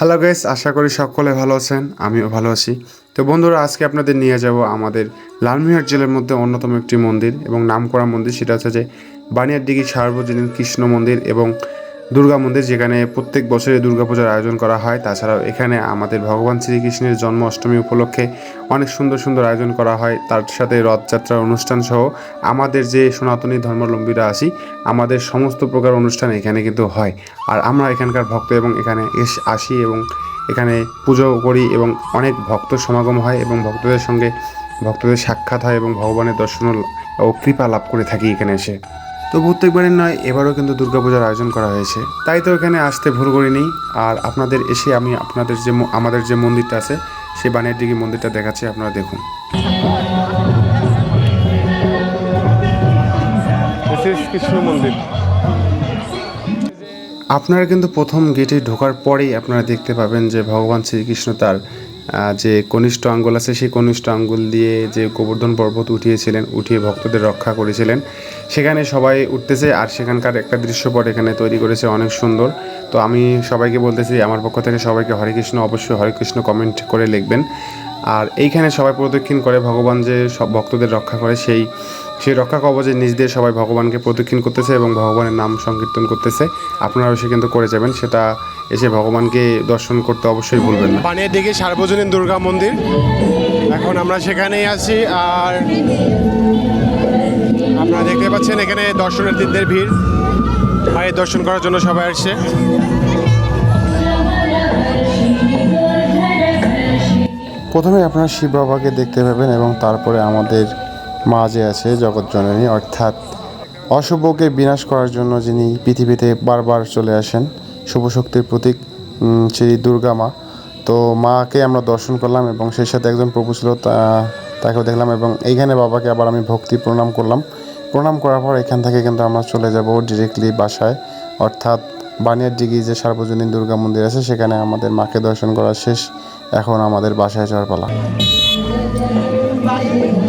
Hello guys আশা করি সকলে ভালো আছেন, আমিও ভালো আছি। তো বন্ধুরা, আজকে আপনাদের নিয়ে যাব আমাদের লালমিহাট জেলের মধ্যে অন্যতম একটি মন্দির এবং নাম করা মন্দির, সেটা হচ্ছে যে বানিয়ার দিঘি সার্বজনীন কৃষ্ণ মন্দির এবং দুর্গা মন্দির, যেখানে প্রত্যেক বছরে দুর্গাপূজার আয়োজন করা হয়। তাছাড়াও এখানে আমাদের ভগবান শ্রীকৃষ্ণের জন্ম অষ্টমী উপলক্ষে অনেক সুন্দর সুন্দর আয়োজন করা হয়। তার সাথে রথযাত্রার অনুষ্ঠান সহ আমাদের যে সনাতনী ধর্মাবলম্বীরা আছি, আমাদের সমস্ত প্রকার অনুষ্ঠান এখানে কিন্তু হয়। আর আমরা এখানকার ভক্ত এবং এখানে এস, আসি এবং এখানে পুজো করি এবং অনেক ভক্ত সমাগম হয় এবং ভক্তদের সঙ্গে ভক্তদের সাক্ষাৎ হয় এবং ভগবানের দর্শন ও কৃপা লাভ করে থাকি এখানে এসে। তো প্রত্যেকবারের নয় এবারও কিন্তু দুর্গাপূজার আয়োজন করা হয়েছে। তাই তো এখানে আসতে ভুল করিনি। আর আপনাদের এসে আমি আপনাদের যে আমাদের যে মন্দিরটা আছে সেই বানিয়ার দিকে মন্দিরটা দেখাচ্ছি আপনারা দেখুন। কৃষ্ণ মন্দির। আপনারা কিন্তু প্রথম গেটে ঢোকার পরেই আপনারা দেখতে পাবেন যে ভগবান শ্রীকৃষ্ণ তার যে কনিষ্ঠ আঙ্গুল আছে, সেই কনিষ্ঠ আঙ্গুল দিয়ে যে গোবর্ধন পর্বত উঠিয়েছিলেন, উঠিয়ে ভক্তদের রক্ষা করেছিলেন। সেখানে সবাই উঠতেছে আর সেখানকার একটা দৃশ্যপট এখানে তৈরি করেছে অনেক সুন্দর। তো আমি সবাইকে বলতেছি, আমার পক্ষ থেকে সবাইকে হরে কৃষ্ণ, অবশ্যই হরে কৃষ্ণ কমেন্ট করে লিখবেন। আর এইখানে সবাই প্রদক্ষিণ করে, ভগবান যে সব ভক্তদের রক্ষা করে, সেই সেই রক্ষা কবচের নিজ দিয়ে সবাই ভগবানকে প্রদক্ষিণ করতেছে এবং ভগবানের নাম সংকীর্তন করতেছে। আপনারাও সে কিন্তু করে যাবেন সেটা এসে ভগবানকে দর্শন করতে অবশ্যই ভুলবেন না। বানিয়ার দিকে সার্বজনীন দুর্গা মন্দির। এখন আমরা সেখানেই আছি আর আপনারা দেখতে পাচ্ছেন এখানে দর্শনার্থীদের ভিড়। মায়ের দর্শন করার জন্য সবাই আসছে। প্রথমে আপনারা শিব বাবাকে দেখতে পাবেন এবং তারপরে আমাদের মা যে আছে জগৎ জননী অর্থাৎ অশুভকে বিনাশ করার জন্য যিনি পৃথিবীতে বারবার চলে আসেন, শুভ শক্তির প্রতীক শ্রী দুর্গা মা। তো মাকে আমরা দর্শন করলাম এবং সেই সাথে একজন প্রভু ছিল তাকেও দেখলাম এবং এইখানে বাবাকে আবার আমি ভক্তি প্রণাম করলাম। প্রণাম করার পর এখান থেকে কিন্তু আমরা চলে যাব ডিরেক্টলি বাসায়, অর্থাৎ বানিয়ার ডিগি যে সার্বজনীন দুর্গা মন্দির আছে, সেখানে আমাদের মাকে দর্শন করা শেষ। এখন আমাদের বাসায় যাওয়ার পালা।